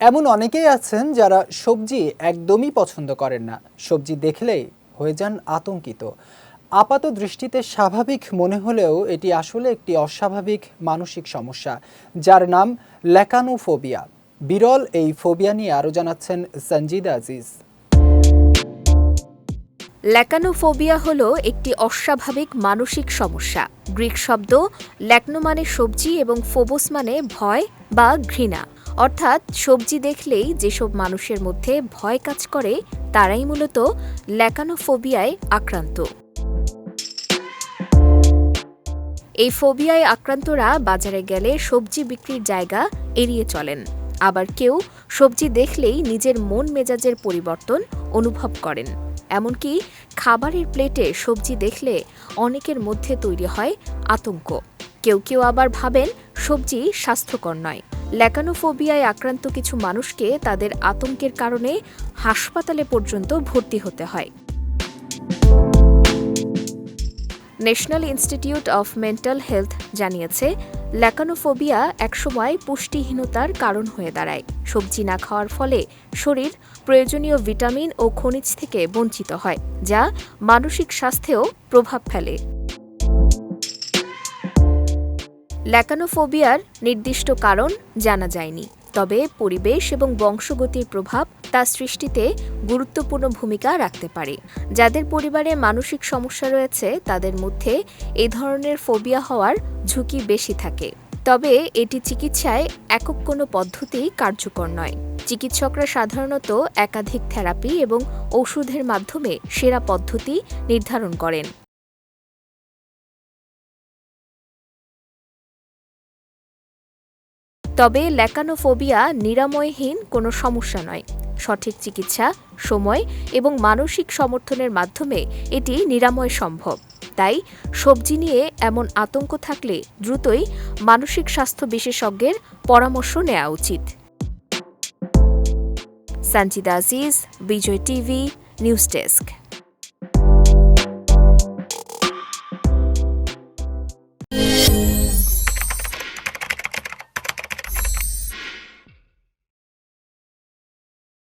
এমন অনেকেই আছেন যারা সবজি একদমই পছন্দ করেন না। সবজি দেখলেই হয়ে যান আতঙ্কিত। আপাত দৃষ্টিতে স্বাভাবিক মনে হলেও এটি আসলে একটি অস্বাভাবিক মানসিক সমস্যা, যার নাম ল্যাকানোফোবিয়া। বিরল এই ফোবিয়া নিয়ে আরও জানাচ্ছেন সঞ্জিদা আজিজ। ল্যাকানোফোবিয়া হল একটি অস্বাভাবিক মানসিক সমস্যা। গ্রিক শব্দ ল্যাকনো মানে সবজি এবং ফোবোস মানে ভয় বা ঘৃণা। অর্থাৎ সবজি দেখলেই যেসব মানুষের মধ্যে ভয় কাজ করে, তারাই মূলত ল্যাকানোফোবিয়ায় আক্রান্ত। এই ফোবিয়ায় আক্রান্তরা বাজারে গেলে সবজি বিক্রির জায়গা এড়িয়ে চলেন। আবার কেউ সবজি দেখলেই নিজের মন মেজাজের পরিবর্তন অনুভব করেন। এমনকি খাবারের প্লেটে সবজি দেখলে অনেকের মধ্যে তৈরি হয় আতঙ্ক। কেউ কেউ আবার ভাবেন সবজি স্বাস্থ্যকর নয়। ল্যাকানোফোবিয়ায় আক্রান্ত কিছু মানুষকে তাদের আতঙ্কের কারণে হাসপাতালে পর্যন্ত ভর্তি হতে হয়। National Institute of Mental Health জানিয়েছে, ল্যাকানোফোবিয়া একসময় পুষ্টিহীনতার কারণ হয়ে দাঁড়ায়। সবজি না খাওয়ার ফলে শরীর প্রয়োজনীয় ভিটামিন ও খনিজ থেকে বঞ্চিত হয়, যা মানসিক স্বাস্থ্যেও প্রভাব ফেলে। ল্যাকানোফোবিয়ার নির্দিষ্ট কারণ জানা যায়নি। তবে পরিবেশ এবং বংশগতির প্রভাব তা সৃষ্টিতে গুরুত্বপূর্ণ ভূমিকা রাখতে পারে। যাদের পরিবারে মানসিক সমস্যা রয়েছে, তাদের মধ্যে এ ধরনের ফোবিয়া হওয়ার ঝুঁকি বেশি থাকে। তবে এটি চিকিৎসায় একক কোনো পদ্ধতি কার্যকর নয়। চিকিৎসকরা সাধারণত একাধিক থেরাপি এবং ওষুধের মাধ্যমে সেরা পদ্ধতি নির্ধারণ করেন। তবে ল্যাকানোফোবিয়া নিরাময়হীন কোনো সমস্যা নয়। সঠিক চিকিৎসা, সময় এবং মানসিক সমর্থনের মাধ্যমে এটি নিরাময় সম্ভব। তাই সবজি নিয়ে এমন আতঙ্ক থাকলে দ্রুতই মানসিক স্বাস্থ্য বিশেষজ্ঞের পরামর্শ নেওয়া উচিত। Sanjida Aziz, Bijoy TV, news desk.